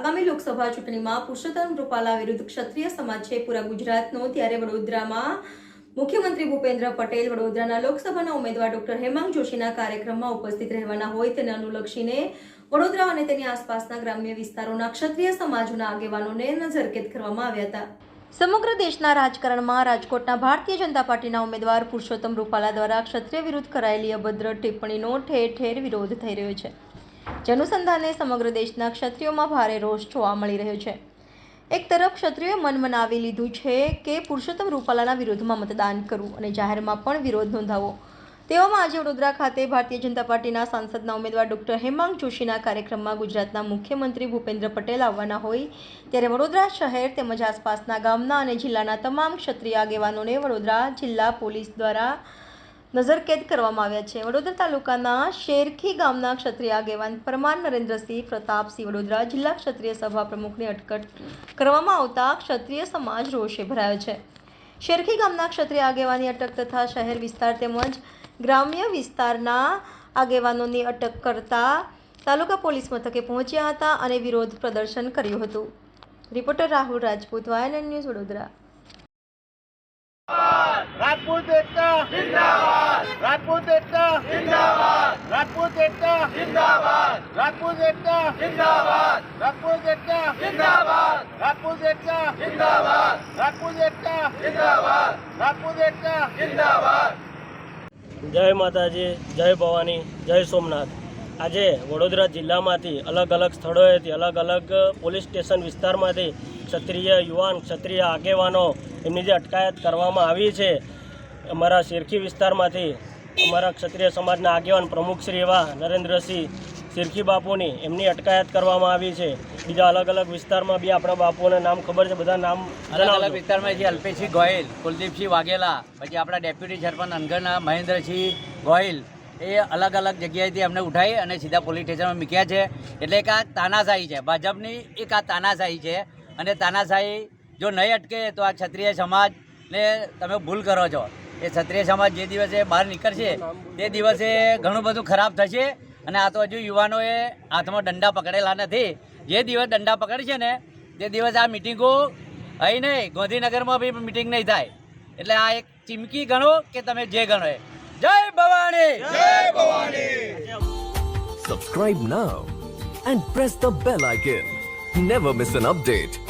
આગામી લોકસભા ચૂંટણીમાં પુરુષોત્તમ રૂપાલા વિરુદ્ધ ક્ષત્રિય સમાજ છે. પૂરા ગુજરાતનો ત્યારે વડોદરામાં મુખ્યમંત્રી ભૂપેન્દ્ર પટેલ વડોદરાના લોકસભાના ઉમેદવાર ડોક્ટર હેમાંગ જોશીના કાર્યક્રમમાં ઉપસ્થિત રહેવાના હોય તેને અનુલક્ષીને વડોદરા અને તેની આસપાસના ગ્રામ્ય વિસ્તારોના ક્ષત્રિય સમાજોના આગેવાનોને નજરકેદ કરવામાં આવ્યા હતા. સમગ્ર દેશના રાજકારણમાં રાજકોટના ભારતીય જનતા પાર્ટીના ઉમેદવાર પુરુષોત્તમ રૂપાલા દ્વારા ક્ષત્રિય વિરુદ્ધ કરાયેલી અભદ્ર ટિપ્પણીનો ઠેર ઠેર વિરોધ થઈ રહ્યો છે. જે અનુસંધાને સમગ્ર દેશના ક્ષત્રિયોમાં ભારે રોષ જોવા મળી રહ્યો છે. એક તરફ ક્ષત્રિયોએ મન મનાવી લીધું છે કે પુરુષોત્તમ રૂપાલાના વિરોધમાં મતદાન કરવું અને જાહેરમાં પણ વિરોધ નોંધાવવો તેવામાં આજે વડોદરા ખાતે ભારતીય જનતા પાર્ટીના સાંસદના ઉમેદવાર ડોક્ટર હેમાંગ જોશીના કાર્યક્રમમાં ગુજરાતના મુખ્યમંત્રી ભૂપેન્દ્ર પટેલ આવવાના હોય ત્યારે વડોદરા શહેર તેમજ આસપાસના ગામના અને જિલ્લાના તમામ ક્ષત્રિય આગેવાનોને વડોદરા જિલ્લા પોલીસ દ્વારા નજરકેદ કરવામાં આવ્યા છે. વડોદરા તાલુકાના શેરખી ગામના ક્ષત્રિય આગેવાન પરમાર નરેન્દ્રસિંહ પ્રતાપસિંહ વડોદરા જિલ્લા ક્ષત્રિય સભા પ્રમુખની અટકટ કરવામાં આવતા ક્ષત્રિય સમાજ રોષે ભરાયો છે. શેરખી ગામના ક્ષત્રિય આગેવાની અટક તથા શહેર વિસ્તાર તેમજ ગ્રામ્ય વિસ્તારના આગેવાનોની અટક કરતા તાલુકા પોલીસ મથકે પહોંચ્યા હતા અને વિરોધ પ્રદર્શન કર્યું હતું. રિપોર્ટર રાહુલ રાજપૂત વાયન ન્યૂઝ વડોદરા. રાજપૂત એકતા. રાજપૂત એકતા. જિંદાબાદ. રાજપૂત એકતા. જિંદાબાદ. રાજપૂત એકતા. જિંદાબાદ. રાજપૂત એકતા. જિંદાબાદ. રાજપૂત એકતા. જિંદાબાદ. રાજપૂત એકતા. જિંદાબાદ. રાજપૂત એકતા. જિંદાબાદ. જય માતાજી જય ભવાની જય સોમનાથ. આજે વડોદરા જિલ્લામાંથી અલગ અલગ સ્થળોએથી અલગ અલગ પોલીસ સ્ટેશન વિસ્તારમાંથી ક્ષત્રિય યુવાન ક્ષત્રિય આગેવાનો એમની જે અટકાયત કરવામાં આવી છે અમારા શેરખી વિસ્તારમાંથી અમારા ક્ષત્રિય સમાજના આગેવાન પ્રમુખશ્રી એવા નરેન્દ્રસિંહ શિરખી બાપુની એમની અટકાયત કરવામાં આવી છે. બીજા અલગ અલગ વિસ્તારમાં બી આપણા બાપુઓના નામ ખબર છે બધા નામ અલગ અલગ વિસ્તારમાં જે અલ્પેશસિંહ ગોહિલ કુલદીપસિંહ વાઘેલા પછી આપણા ડેપ્યુટી સરપંચ અનગરના મહેન્દ્રસિંહ ગોહિલ. એ અલગ અલગ જગ્યાએથી અમને ઉઠાઈ અને સીધા પોલીસ સ્ટેશનમાં મૂક્યા છે. એટલે એક આ તાનાશાહી છે ભાજપની એક આ તાનાશાહી છે. અને તાનાશાહી જો નહીં અટકે તો આ ક્ષત્રિય સમાજને તમે ભૂલ કરો છો. એ ક્ષત્રિય સમાજ જે દિવસે બહાર નીકળશે તે દિવસે ઘણું બધું ખરાબ થશે અને આ તો હજુ યુવાનોએ હાથમાં દંડા પકડેલા નથી. જે દિવસ દંડા પકડશે ને તે દિવસ આ મિટિંગો અહીં નહીં ગાંધીનગરમાં બી મિટિંગ નહીં થાય. એટલે આ એક ચીમકી ગણો કે તમે જે ગણો એ. જય ભવાની! જય Bhavani! Subscribe now and press the bell icon never miss an update.